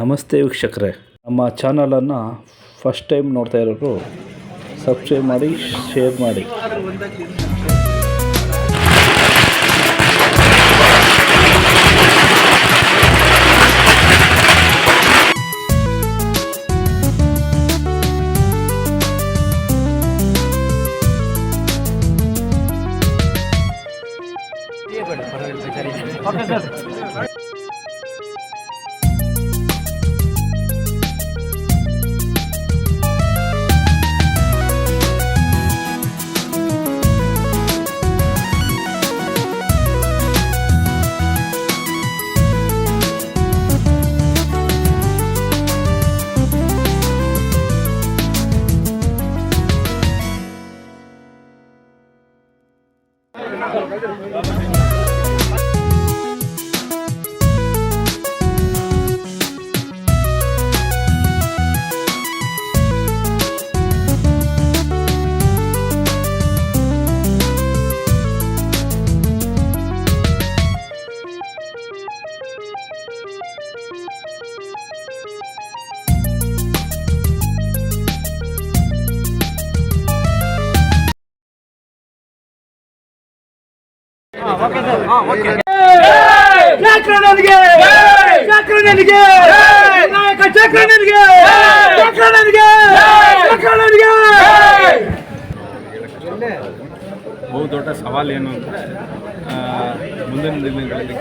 ನಮಸ್ತೆ ವೀಕ್ಷಕರೇ. ನಮ್ಮ ಚಾನಲನ್ನು ಫಸ್ಟ್ ಟೈಮ್ ನೋಡ್ತಾ ಇರೋರು ಸಬ್ಸ್ಕ್ರೈಬ್ ಮಾಡಿ ಶೇರ್ ಮಾಡಿ. ಚಕ್ರನಿಗೆ ಚಕ್ರನಿಗೆ ನಾಯಕ ಚಕ್ರನನಿಗೆ ಚಕ್ರನಿಗೆ ಬಹು ದೊಡ್ಡ ಸವಾಲು ಏನು ಅಂದರೆ ಮುಂದಿನ ದಿನಗಳಲ್ಲಿ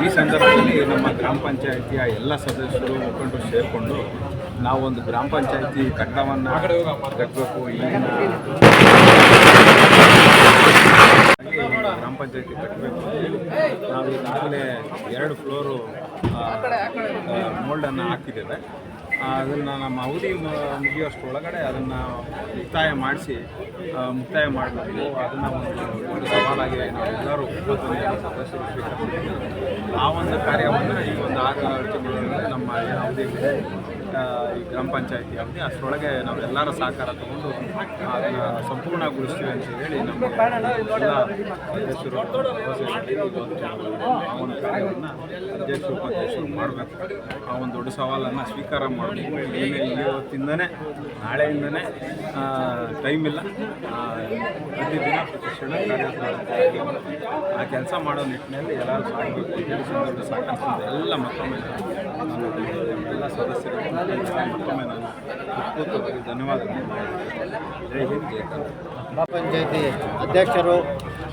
ಈ ಸಂದರ್ಭದಲ್ಲಿ ನಮ್ಮ ಗ್ರಾಮ ಪಂಚಾಯಿತಿಯ ಎಲ್ಲ ಸದಸ್ಯರು ಮುಖಂಡರು ಸೇರಿಕೊಂಡು ನಾವೊಂದು ಗ್ರಾಮ ಪಂಚಾಯಿತಿ ಕಟ್ಟಡವನ್ನು ಕಟ್ಟಬೇಕು ಈಗಿನ ಗ್ರಾಮ ಪಂಚಾಯತಿ ಕಟ್ಟಬೇಕು ನಾವು ಈಗಾಗಲೇ ಎರಡು ಫ್ಲೋರು ಮೋಲ್ಡನ್ನು ಹಾಕಿದ್ದೇವೆ. ಅದನ್ನು ನಮ್ಮ ಅವಧಿ ಮುಗಿಯೋಷ್ಟರೊಳಗಡೆ ಅದನ್ನು ಮುಕ್ತಾಯ ಮಾಡಿಸಿ ಮುಕ್ತಾಯ ಮಾಡಬೇಕು. ಅದನ್ನು ಒಂದು ಸವಾಲಾಗಿ ನಾವೆಲ್ಲರೂ ಇಪ್ಪತ್ತೊಂದು ಜನ ಸದಸ್ಯರು ಸ್ವೀಕರಿಸಿದ್ದೀವಿ ಆ ಒಂದು ಕಾರ್ಯವನ್ನು ಈ ಒಂದು ಆರು ತಿಂಗಳಲ್ಲಿ ನಮ್ಮ ಏನು ಅವಧಿ ಈ ಗ್ರಾಮ ಪಂಚಾಯತಿ ಅವಧಿ, ಅಷ್ಟರೊಳಗೆ ನಾವೆಲ್ಲರ ಸಹಕಾರ ತಗೊಂಡು ಅದನ್ನು ಸಂಪೂರ್ಣಗೊಳಿಸ್ತೀವಿ ಅಂತ ಹೇಳಿ ನಮ್ಮ ಎಲ್ಲ ಸದಸ್ಯರು ಆ ಒಂದು ಕಾರ್ಯವನ್ನು ಅಧ್ಯಕ್ಷರು ಉಪಾಧ್ಯಕ್ಷರು ಮಾಡಬೇಕು. ಆ ಒಂದು ದೊಡ್ಡ ಸವಾಲನ್ನು ಸ್ವೀಕಾರ ಮಾಡಬೇಕು ಇವತ್ತಿಂದನೇ, ನಾಳೆಯಿಂದನೇ ಟೈಮ್ ಇಲ್ಲ. ಪ್ರತಿದಿನ ಪ್ರತಿ ಕ್ಷಣ ಕಾರ್ಯ ಆ ಕೆಲಸ ಮಾಡೋ ನಿಟ್ಟಿನಲ್ಲಿ ಎಲ್ಲರೂ ಸಾಗಬೇಕು ಸಾಕಷ್ಟು ಎಲ್ಲ ಮಕ್ಕಳ ಎಲ್ಲ ಹಿಂದ್, ಜೈ ಕರ್ನಾಟಕ ಗ್ರಾಮ ಪಂಚಾಯತಿ ಅಧ್ಯಕ್ಷರು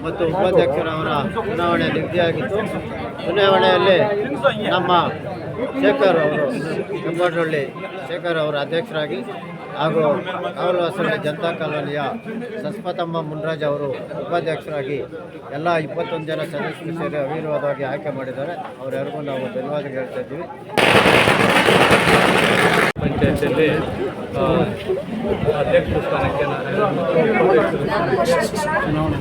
ಮತ್ತು ಉಪಾಧ್ಯಕ್ಷರವರ ಚುನಾವಣೆ ನಿಗದಿಯಾಗಿತ್ತು ಚುನಾವಣೆಯಲ್ಲಿ ನಮ್ಮ ಶೇಖರ್ ಅವರು ಕೆಂಬಡಹಳ್ಳಿ ಶೇಖರ್ ಅವರ ಅಧ್ಯಕ್ಷರಾಗಿ ಹಾಗೂ ಕಾವಲು ಹೊಸಳ್ಳಿ ಜನತಾ ಕಾಲೋನಿಯ ಸಸ್ಪತಮ್ಮ ಮುನ್ರಾಜ್ ಅವರು ಉಪಾಧ್ಯಕ್ಷರಾಗಿ ಎಲ್ಲ ಇಪ್ಪತ್ತೊಂದು ಜನ ಸದಸ್ಯರು ಸೇರಿ ಅವಿರೋಧವಾಗಿ ಆಯ್ಕೆ ಮಾಡಿದ್ದಾರೆ. ಅವರೆಲ್ಲರಿಗೂ ನಾವು ಧನ್ಯವಾದ ಹೇಳ್ತಾ ಇದ್ದೀವಿ. ಪಂಚಾಯತಿಯಲ್ಲಿ ಆ, ಅಧ್ಯಕ್ಷ ಸ್ಥಾನಕ್ಕೆ ನಾನು ಚುನಾವಣೆ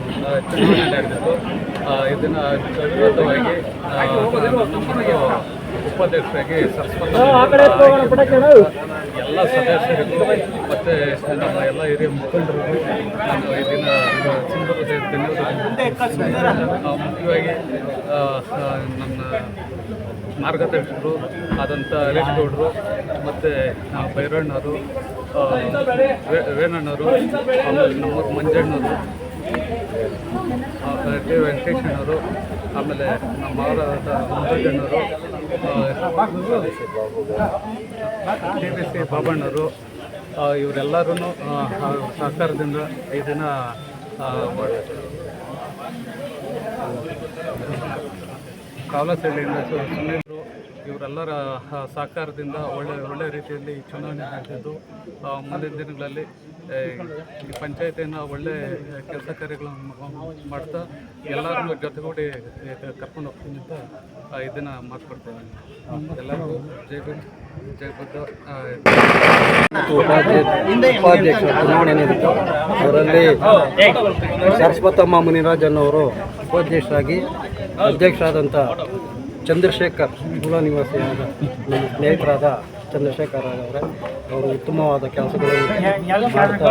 ನಡೆದಿತ್ತು. ಇದನ್ನು ಮತ್ತು ಉಪಾಧ್ಯಕ್ಷರಾಗಿ ಎಲ್ಲ ಸದಸ್ಯರಿಗೂ ಮತ್ತು ನಮ್ಮ ಎಲ್ಲ ಹಿರಿಯ ಮುಖಂಡರಿಗೂ ನಾನು ಈ ದಿನ ಸಂದರ್ಭದಲ್ಲಿ ಧನ್ಯವಾದ ಮುಖ್ಯವಾಗಿ ನನ್ನ ಮಾರ್ಗದರ್ಶಕರು ಆದಂಥ ಗೌಡರು ಮತ್ತು ಭೈರಣ್ಣವರು ವೇಣಣ್ಣರು, ಆಮೇಲೆ ನಮ್ಮ ಮಂಜಣ್ಣವರು ಟಿ ವೆಂಕಟೇಶಣ್ಣವರು ಆಮೇಲೆ ನಮ್ಮ ಅವರಾದ ಮಂಜಣ್ಣವರು ಟಿ ಬಿ ಸಿ ಬಾಬಣ್ಣವರು ಇವರೆಲ್ಲರೂ ಸರ್ಕಾರದಿಂದ ಈ ದಿನ ಕಾವಲಸಳ್ಳಿಯಿಂದ ಸೇಡಿಯಿಂದ ಸುನೀಲ್ರು ಇವರೆಲ್ಲರ ಸಹಕಾರದಿಂದ ಒಳ್ಳೆ ಒಳ್ಳೆ ರೀತಿಯಲ್ಲಿ ಈ ಚುನಾವಣೆ ನಡೆದಿದ್ದು. ಮುಂದಿನ ದಿನಗಳಲ್ಲಿ ಈ ಪಂಚಾಯತಿಯನ್ನು ಒಳ್ಳೆ ಕೆಲಸ ಕಾರ್ಯಗಳನ್ನು ಮಾಡ್ತಾ ಎಲ್ಲರನ್ನು ಜೊತೆಗೂಡಿ ಕರ್ಕೊಂಡು ಹೋಗ್ತೀನಿ ಅಂತ ಇದನ್ನು ಮಾತುಕೊಡ್ತೇನೆ. ಎಲ್ಲರಿಗೂ ಜೈ ಬಿ ಜೈ ಬುದ್ಧ ಉಪಾಧ್ಯಕ್ಷ ಚುನಾವಣೆ ನಡೆಯಿತು ಅದರಲ್ಲಿ ಸರಸ್ವತಮ್ಮ ಮುನಿರಾಜನ್ ಅವರು ಉಪಾಧ್ಯಕ್ಷರಾಗಿ ಅಧ್ಯಕ್ಷರಾದಂಥ ಚಂದ್ರಶೇಖರ್ ಮೂಲ ನಿವಾಸಿಯಾದ ನಮ್ಮ ಸ್ನೇಹಿತರಾದ ಚಂದ್ರಶೇಖರ್ ಅವರೇ, ಅವರು ಉತ್ತಮವಾದ ಕೆಲಸಗಳನ್ನು ಮಾಡ್ತಾ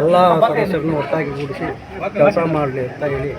ಎಲ್ಲ ಸದಸ್ಯರನ್ನು ಒಟ್ಟಾಗಿ ಕೂಡಿಸಿ ಕೆಲಸ ಮಾಡಲಿ ಅಂತ ಹೇಳಿ